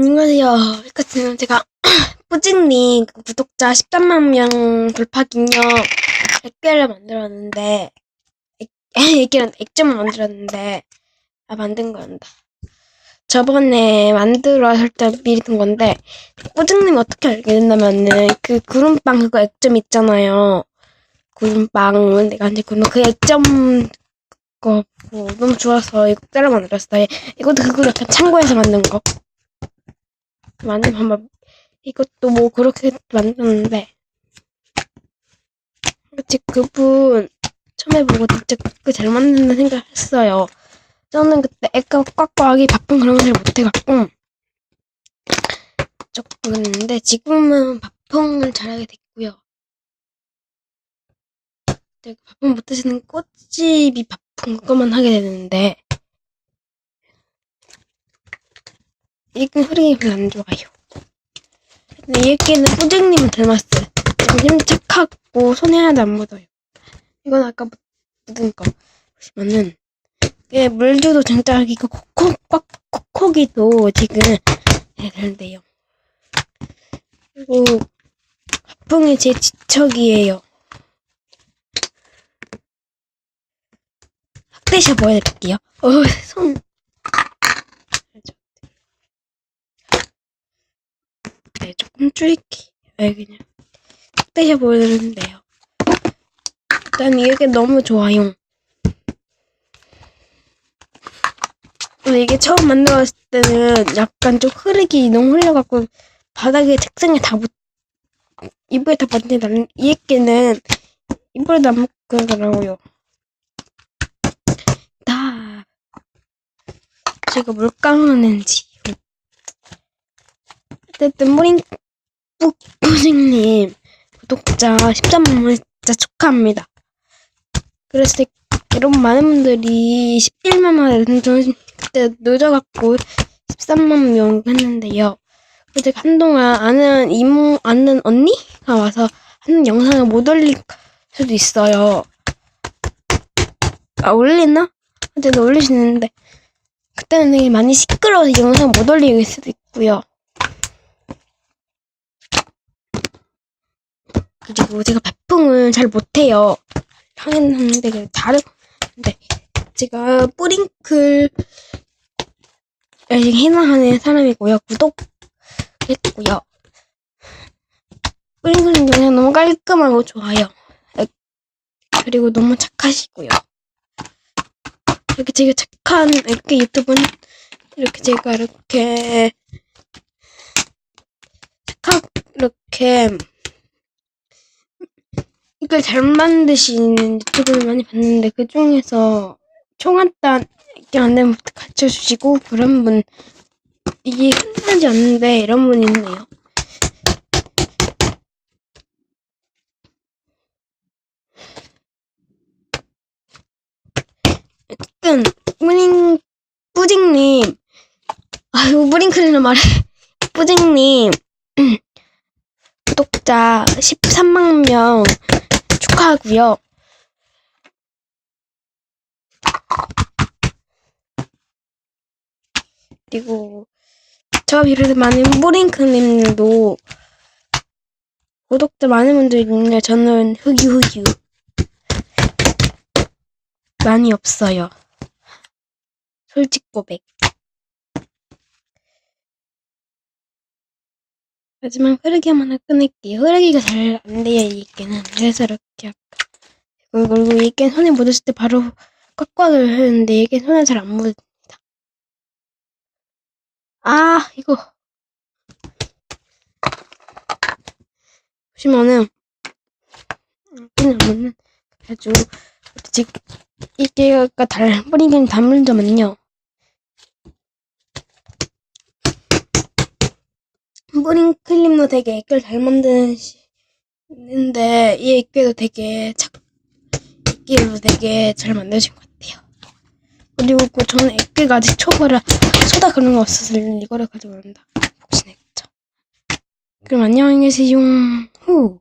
안녕하세요. 지금 제가 뿌직님 그 구독자 13만 명 돌파 기념 액계를 만들었는데 액, 액계는 액점을 만들었는데 아 만든 거란다. 저번에 만들었을 때 미리 둔 건데 뿌직님 어떻게 알게 됐냐면은 그 구름빵 그거 액점 있잖아요. 구름빵 내가 이제 그, 그 액점 거 보고 너무 좋아서 이거 따라 만들었어요. 이것도 그거 약간 참고해서 만든 거. 만든 방법 이것도 뭐 그렇게 만드는데 그치 그분 처음에 보고 진짜 그 잘 만든다 생각했어요. 저는 그때 애가 꽉꽉이 바쁜 그런 걸잘 못해갖고 조금 했는데 지금은 바풍을 잘하게 됐고요. 바풍 못하시는 꽃집이 바쁜 그것만 하게 되는데 흐름이 별로 안 좋아요. 근데 이 애기는 뿌쟁님을 닮았어요. 힘 착하고 손에 하나도 안 묻어요. 이건 아까 묻- 묻은 거 보시면은 이게 물주도 장작이고 꽉 코코기도 지금 네, 그런데요. 그리고 가풍이 제 지척이에요. 확대샷 보여드릴게요. 어, 손. 네, 조금 줄이기. 아, 그냥. 확대샷 보여드리는데요. 일단 이게 너무 좋아요. 근데 이게 처음 만들었을 때는 약간 좀 흐르기 너무 흘려갖고 바닥에 책상에 다 묻, 이불에 다 받는데 나는 이 애기는 이불에도 안 묻더라고요. 다 제가 뭘 까먹었는지 어쨌든 모링 뿌뿌징님 구독자 13만 원 진짜 축하합니다. 그래서 이런 많은 분들이 11만 원 저는 그때 늦어갖고 13만 명 했는데요. 그래서 제가 한동안 아는 이모 아는 언니가 와서 하는 영상을 못 올릴 수도 있어요. 아 올리나? 어쨌든 올리시는데 그때는 되게 많이 시끄러워서 이 영상 못 올릴 수도 있고요. 그리고 제가 배풍을 잘 못해요. 하겠는데 그 다른 근데 제가 뿌링클 해나하는 사람이고요. 구독했고요. 뿌링클은 그냥 너무 깔끔하고 좋아요. 그리고 너무 착하시고요. 이렇게 제가 착한 이렇게 유튜브는 이렇게 제가 이렇게 착하 이렇게 이걸 잘 만드시는 유튜브를 많이 봤는데 그 중에서 총한단 이렇게 안 되면 가르쳐 주시고 그런 분 이게 흔하지 않는데 이런 분이 있네요. 어쨌든 뿌링 뿌징님 아유 뿌링클리는 말해 뿌징님 구독자 13만 명 축하하고요. 그리고 저 비롯해 많은 뿌링클님들도 구독자 많은 분들이 있는데 저는 흑유흑유 많이 없어요. 솔직 고백. 하지만 흐르기만 하나 끊을게요. 흐르기가 잘 안 돼요, 이게는. 그래서 이렇게 약간. 그리고 이게 손에 묻었을 때 바로 꽉꽉을 하는데 이게 손에 잘 안 묻습니다. 아, 이거. 보시면은, 그냥 묻는, 아주, 이게 아까 달, 뿌리긴 담을 점은요. 뿌링 클림도 되게 액을 잘 만드시는데 이 액계도 되게 착 액기로 되게 잘 만드신 것 같아요. 그리고 그 저는 액계가 아직 초보라 소다 그런 거 없어서 이거를 가지고 온다. 혹시 내겠죠. 그럼 안녕히 계세요. 후.